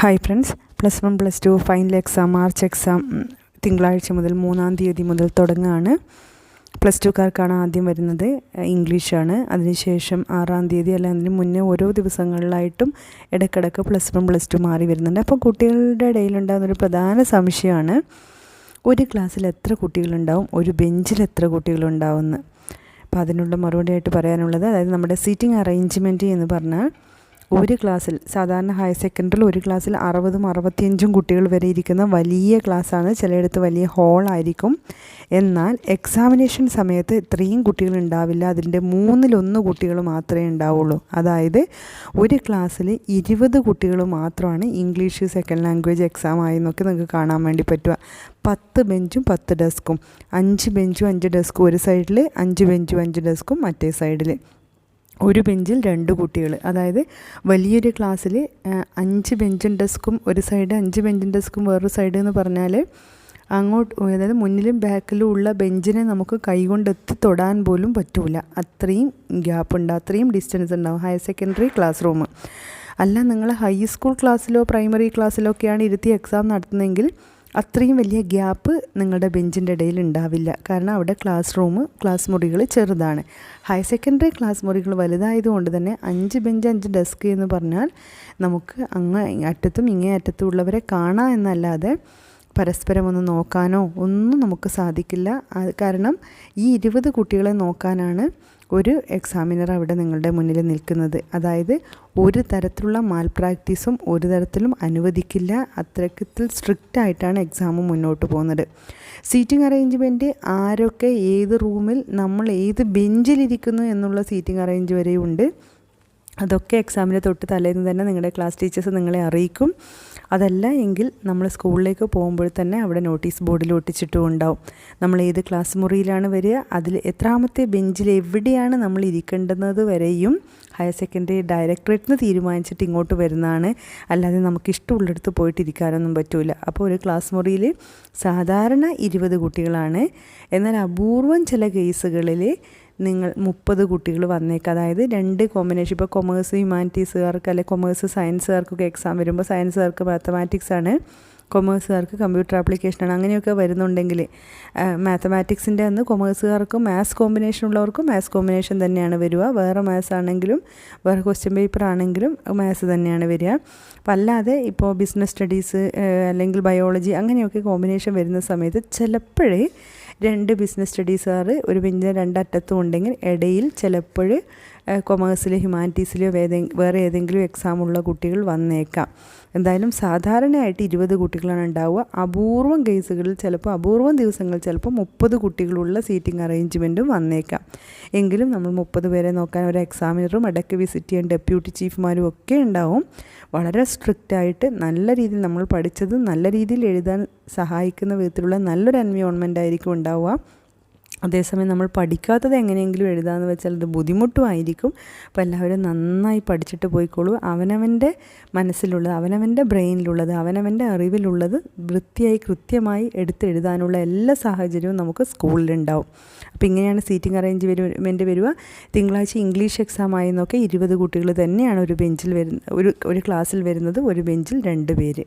Hi friends plus one plus two final exam March exam തിങ്കളാഴ്ച മുതൽ മൂന്നാം തീയതി മുതൽ തുടങ്ങുകയാണ് പ്ലസ് ടുക്കാർക്കാണ് ആദ്യം വരുന്നത്. ഇംഗ്ലീഷാണ്. അതിനുശേഷം ആറാം തീയതി അല്ല അതിന് മുന്നേ ഓരോ ദിവസങ്ങളിലായിട്ടും ഇടയ്ക്കിടയ്ക്ക് പ്ലസ് വൺ പ്ലസ് ടു മാറി വരുന്നുണ്ട്. അപ്പോൾ കുട്ടികളുടെ ഇടയിലുണ്ടാകുന്നൊരു പ്രധാന സംശയമാണ് ഒരു ക്ലാസ്സിൽ എത്ര കുട്ടികളുണ്ടാവും? ഒരു ബെഞ്ചിൽ എത്ര കുട്ടികളുണ്ടാവുമെന്ന്. അപ്പോൾ അതിനുള്ള മറുപടിയായിട്ട് പറയാനുള്ളത് അതായത് നമ്മുടെ സീറ്റിംഗ് അറേഞ്ച്മെന്റ് എന്ന് പറഞ്ഞാൽ ഒരു ക്ലാസ്സിൽ സാധാരണ ഹയർ സെക്കൻഡറിയിൽ ഒരു ക്ലാസ്സിൽ അറുപതും അറുപത്തിയഞ്ചും കുട്ടികൾ വരെ ഇരിക്കുന്ന വലിയ ക്ലാസ്സാണ്. ചിലയിടത്ത് വലിയ ഹോളായിരിക്കും എന്നാൽ എക്സാമിനേഷൻ സമയത്ത് ഇത്രയും കുട്ടികൾ ഉണ്ടാവില്ല. അതിന്റെ മൂന്നിലൊന്ന് കുട്ടികൾ മാത്രമേ ഉണ്ടാവുള്ളൂ. അതായത് ഒരു ക്ലാസ്സിൽ ഇരുപത് കുട്ടികൾ മാത്രമാണ് ഇംഗ്ലീഷ് സെക്കൻഡ് ലാംഗ്വേജ് എക്സാം ആയെന്നൊക്കെ നിങ്ങൾക്ക് കാണാൻ വേണ്ടി പറ്റുക. പത്ത് ബെഞ്ചും പത്ത് ഡെസ്കും. അഞ്ച് ബെഞ്ചും അഞ്ച് ഡെസ്കും ഒരു സൈഡിൽ അഞ്ച് ബെഞ്ചും അഞ്ച് ഡെസ്കും മറ്റേ സൈഡിൽ ഒരു ബെഞ്ചിൽ രണ്ട് കുട്ടികൾ അതായത് വലിയൊരു ക്ലാസ്സിൽ അഞ്ച് ബെഞ്ചും ഡെസ്കും ഒരു സൈഡ് അഞ്ച് ബെഞ്ചും ഡെസ്കും വേറൊരു സൈഡ് എന്ന് പറഞ്ഞാൽ അങ്ങോട്ട് അതായത് മുന്നിലും ബാക്കിലും ഉള്ള ബെഞ്ചിനെ നമുക്ക് കൈകൊണ്ട് എത്തി തൊടാൻ പോലും പറ്റൂല. അത്രയും ഗ്യാപ്പ് ഉണ്ട്. അത്രയും ഡിസ്റ്റൻസ് ഉണ്ടാവും ഹയർ സെക്കൻഡറി ക്ലാസ് റൂം. അല്ല നിങ്ങൾ ഹൈസ്കൂൾ ക്ലാസ്സിലോ പ്രൈമറി ക്ലാസ്സിലോ ഒക്കെയാണ് ഇരുത്തി എക്സാം നടത്തുന്നതെങ്കിൽ അത്രയും വലിയ ഗ്യാപ്പ് നിങ്ങളുടെ ബെഞ്ചിന്റെ ഇടയിൽ ഉണ്ടാവില്ല. കാരണം അവിടെ ക്ലാസ് റൂം ക്ലാസ് മുറികൾ ചെറുതാണ്. ഹയർ സെക്കൻഡറി ക്ലാസ് മുറികൾ വലുതായതുകൊണ്ട് തന്നെ അഞ്ച് ബെഞ്ച് അഞ്ച് ഡെസ്ക് എന്ന് പറഞ്ഞാൽ നമുക്ക് അങ്ങ് അറ്റത്തും ഇങ്ങേ അറ്റത്തും ഉള്ളവരെ കാണാം എന്നല്ലാതെ പരസ്പരം ഒന്ന് നോക്കാനോ ഒന്നും നമുക്ക് സാധിക്കില്ല. കാരണം ഈ ഇരുപത് കുട്ടികളെ നോക്കാനാണ് ഒരു എക്സാമിനർ അവിടെ നിങ്ങളുടെ മുന്നിൽ നിൽക്കുന്നത്. അതായത് ഒരു തരത്തിലുള്ള മാൽ പ്രാക്ടീസും ഒരു തരത്തിലും അനുവദിക്കില്ല. അത്രക്കത്തിൽ സ്ട്രിക്റ്റ് ആയിട്ടാണ് എക്സാം മുന്നോട്ട് പോകുന്നത്. സീറ്റിംഗ് അറേഞ്ച്മെന്റ് ആരൊക്കെ ഏത് റൂമിൽ നമ്മൾ ഏത് ബെഞ്ചിലിരിക്കുന്നു എന്നുള്ള സീറ്റിംഗ് അറേഞ്ച് വരെയുണ്ട്. അതൊക്കെ എക്സാമിന്റെ തൊട്ട് തലേന്ന് തന്നെ നിങ്ങളുടെ ക്ലാസ് ടീച്ചേഴ്സ് നിങ്ങളെ അറിയിക്കും. അതല്ല എങ്കിൽ നമ്മൾ സ്കൂളിലേക്ക് പോകുമ്പോൾ തന്നെ അവിടെ നോട്ടീസ് ബോർഡിൽ ഒട്ടിച്ചിട്ടും ഉണ്ടാവും നമ്മൾ ഏത് ക്ലാസ് മുറിയിലാണ് വരിക? അതിൽ എത്രാമത്തെ ബെഞ്ചിൽ എവിടെയാണ് നമ്മൾ ഇരിക്കേണ്ടുന്നത് വരെയും ഹയർ സെക്കൻഡറി ഡയറക്ടറേറ്റിന് തീരുമാനിച്ചിട്ട് ഇങ്ങോട്ട് വരുന്നതാണ്. അല്ലാതെ നമുക്ക് ഇഷ്ടമുള്ളിടത്ത് പോയിട്ട് ഇരിക്കാനൊന്നും പറ്റില്ല അപ്പോൾ ഒരു ക്ലാസ് മുറിയിൽ സാധാരണ ഇരുപത് കുട്ടികളാണ്. എന്നാൽ അപൂർവം ചില കേസുകളിൽ നിങ്ങൾ മുപ്പത് കുട്ടികൾ വന്നേക്കുക അതായത് രണ്ട് കോമ്പിനേഷൻ ഇപ്പോൾ കൊമേഴ്സ് ഹ്യൂമാനിറ്റീസുകാർക്ക് അല്ലെങ്കിൽ കൊമേഴ്സ് സയൻസുകാർക്കൊക്കെ എക്സാം വരുമ്പോൾ സയൻസുകാർക്ക് മാത്തമാറ്റിക്സ് ആണ്. കൊമേഴ്സുകാർക്ക് കമ്പ്യൂട്ടർ ആപ്ലിക്കേഷനാണ് അങ്ങനെയൊക്കെ വരുന്നുണ്ടെങ്കിൽ മാത്തമാറ്റിക്സിന്റെ അന്ന് കൊമേഴ്സുകാർക്കും മാത്സ് കോമ്പിനേഷൻ ഉള്ളവർക്കും മാത്സ് കോമ്പിനേഷൻ തന്നെയാണ് വരിക. വേറെ മാത്സ് ആണെങ്കിലും വേറെ ക്വസ്റ്റ്യൻ പേപ്പർ ആണെങ്കിലും മാത്സ് തന്നെയാണ് വരിക. അപ്പം അല്ലാതെ ഇപ്പോൾ ബിസിനസ് സ്റ്റഡീസ് അല്ലെങ്കിൽ ബയോളജി അങ്ങനെയൊക്കെ കോമ്പിനേഷൻ വരുന്ന സമയത്ത് ചിലപ്പോഴേ രണ്ട് ബിസിനസ് സ്റ്റഡീസുകാർ ഒരു ബെഞ്ചിന് രണ്ടറ്റത്തും ഉണ്ടെങ്കിൽ ഇടയിൽ ചിലപ്പോൾ കൊമേഴ്സിലോ ഹ്യൂമാനിറ്റീസിലോ വേറെ ഏതെങ്കിലും എക്സാം ഉള്ള കുട്ടികൾ വന്നേക്കാം. എന്തായാലും സാധാരണയായിട്ട് ഇരുപത് കുട്ടികളാണ് ഉണ്ടാവുക. അപൂർവം കേസുകളിൽ ചിലപ്പോൾ അപൂർവം ദിവസങ്ങളിൽ ചിലപ്പോൾ മുപ്പത് കുട്ടികളുള്ള സീറ്റിംഗ് അറേഞ്ച്മെന്റും വന്നേക്കാം. എങ്കിലും നമ്മൾ മുപ്പത് പേരെ നോക്കാൻ ഒരു എക്സാമിനറും ഇടയ്ക്ക് വിസിറ്റ് ചെയ്യാൻ ഡെപ്യൂട്ടി ചീഫ്മാരും ഒക്കെ ഉണ്ടാവും. വളരെ സ്ട്രിക്റ്റ് ആയിട്ട് നല്ല രീതിയിൽ നമ്മൾ പഠിച്ചത് നല്ല രീതിയിൽ എഴുതാൻ സഹായിക്കുന്ന വിധത്തിലുള്ള നല്ലൊരു എൻവയോൺമെന്റ് ആയിരിക്കും ഉണ്ടാവുക. അതേസമയം നമ്മൾ പഠിക്കാത്തത് എങ്ങനെയെങ്കിലും എഴുതാമെന്ന് വെച്ചാൽ അത് ബുദ്ധിമുട്ടുമായിരിക്കും. അപ്പോൾ എല്ലാവരും നന്നായി പഠിച്ചിട്ട് പോയിക്കോളൂ. അവനവന്റെ മനസ്സിലുള്ളത് അവനവന്റെ ബ്രെയിനിലുള്ളത് അവനവന്റെ അറിവിലുള്ളത് വൃത്തിയായി കൃത്യമായി എടുത്തെഴുതാനുള്ള എല്ലാ സാഹചര്യവും നമുക്ക് സ്കൂളിലുണ്ടാവും. അപ്പോൾ ഇങ്ങനെയാണ് സീറ്റിംഗ് അറേഞ്ച്മെന്റ് വരിക. തിങ്കളാഴ്ച ഇംഗ്ലീഷ് എക്സാം ആയെന്നൊക്കെ ഇരുപത് കുട്ടികൾ തന്നെയാണ് ഒരു ബെഞ്ചിൽ വരുന്ന ഒരു ഒരു ക്ലാസ്സിൽ വരുന്നത് ഒരു ബെഞ്ചിൽ രണ്ട് പേര്.